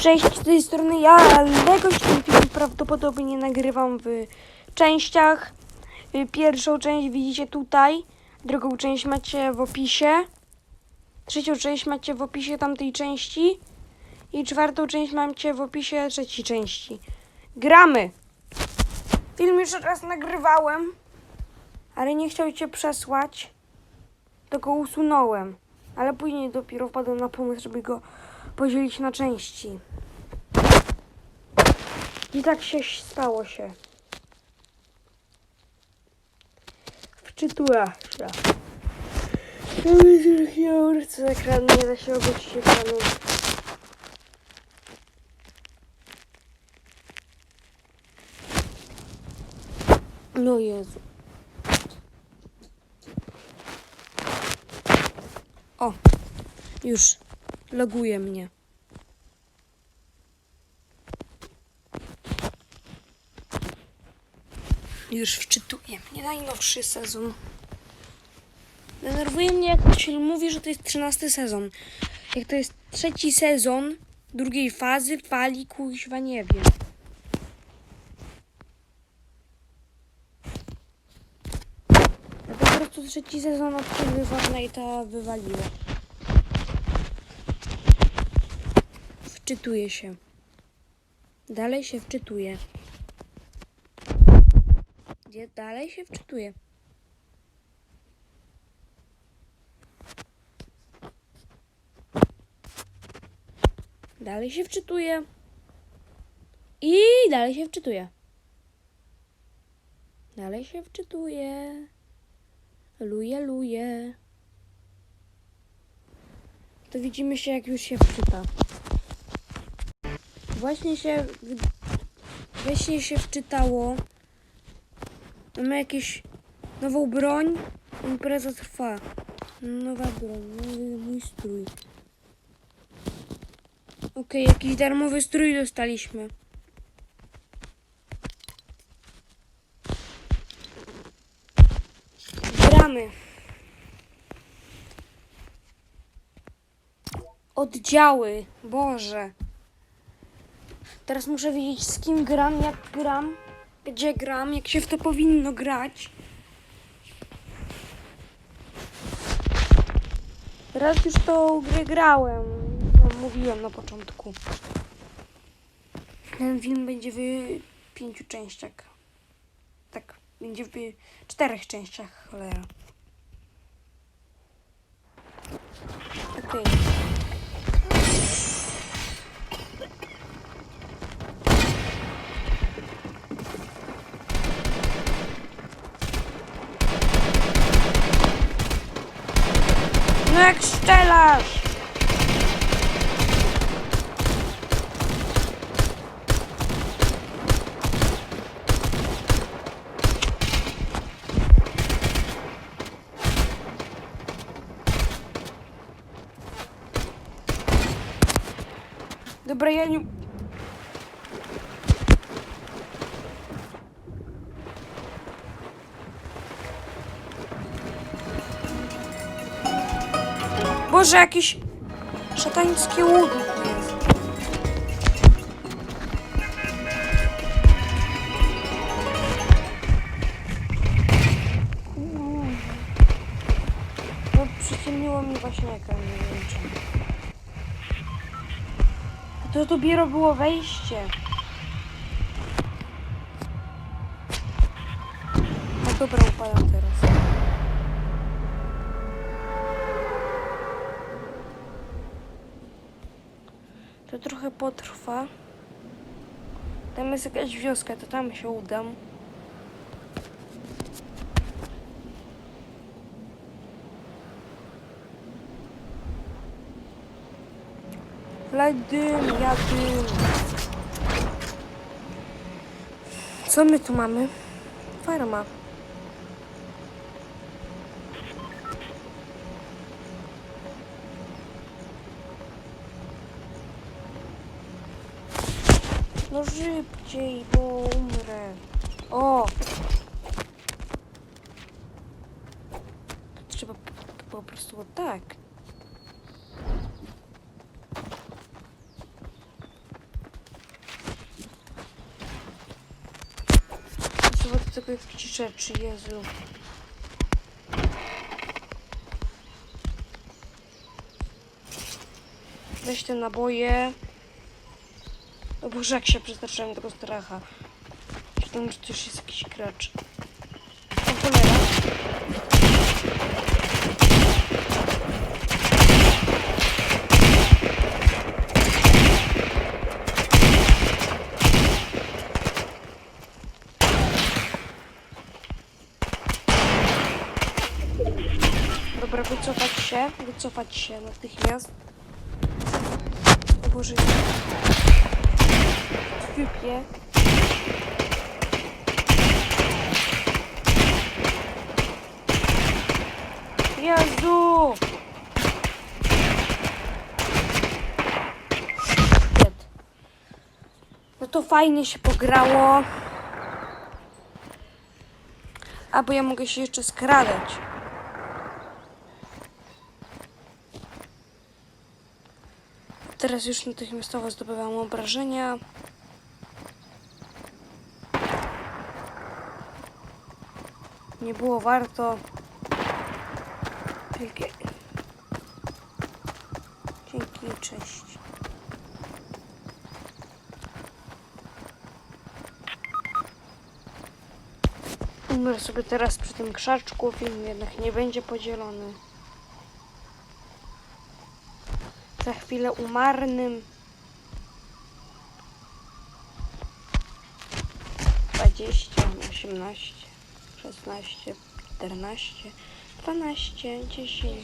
Cześć, z tej strony ja, Legoś. Ten prawdopodobnie nagrywam w częściach. Y, Pierwszą część widzicie tutaj, drugą część macie w opisie. Trzecią część macie w opisie tamtej części. I czwartą część macie w opisie trzeciej części. Gramy! Film już raz nagrywałem, ale nie chciał cię przesłać. Go usunąłem. Ale później dopiero wpadłem na pomysł, żeby go podzielić na części. I tak się stało się. Wczytuła się. Z ekranu nie da się obrócić ekranu. No Jezu. O, już loguje mnie. Już wczytuje mnie najnowszy sezon. Denerwuje mnie, jak się mówi, że to jest trzynasty sezon. Jak to jest trzeci sezon drugiej fazy, fali, kuźwa, nie wiem. Po prostu trzeci sezon od Fortnite'a wywaliło. Wczytuje się. Dalej się wczytuje. Gdzie dalej się wczytuje. Dalej się wczytuje. I dalej się wczytuje. Dalej się wczytuje. Luje, luje. To widzimy się, jak już się wczyta. Właśnie się. Właśnie się wczytało. Mamy jakieś nową broń. Impreza trwa. Nowa broń, nowy mój strój. Okej, jakiś darmowy strój dostaliśmy. Gramy. Oddziały. Boże. Teraz muszę wiedzieć z kim gram, jak gram, gdzie gram, jak się w to powinno grać. Raz już tą grę grałem. No, mówiłem na początku. Ten film będzie w pięciu częściach. Tak, będzie w czterech częściach, cholera. Okej. No jak strzelasz! Dobra, ja nie... Boże, łudy tu jest. No, przyciemniło mi właśnie ekran, nie wiem. A to dopiero było wejście. No dobra, upadam teraz. To trochę potrwa. Tam jest jakaś wioska, to tam się udam. Laj dym. Co my tu mamy? Farma. No szybciej, bo umrę. O! Trzeba po prostu tak. Trzeba do tego jakieś rzeczy, Jezu. Weź te naboje. O Boże, jak się przestraszyłem tego stracha. Myślałem, że to już jest jakiś cholera. Dobra, wycofać się, wycofać się natychmiast. O Boże, wypie. Jezu! No to fajnie się pograło. A bo ja mogę się jeszcze skradać. Teraz już natychmiastowo zdobywam obrażenia. Nie było warto. Dzięki. Dzięki, cześć. Umrę sobie teraz przy tym krzaczku, film jednak nie będzie podzielony. Za chwilę umarnym. 20, 18, 16, 14, 12, 10,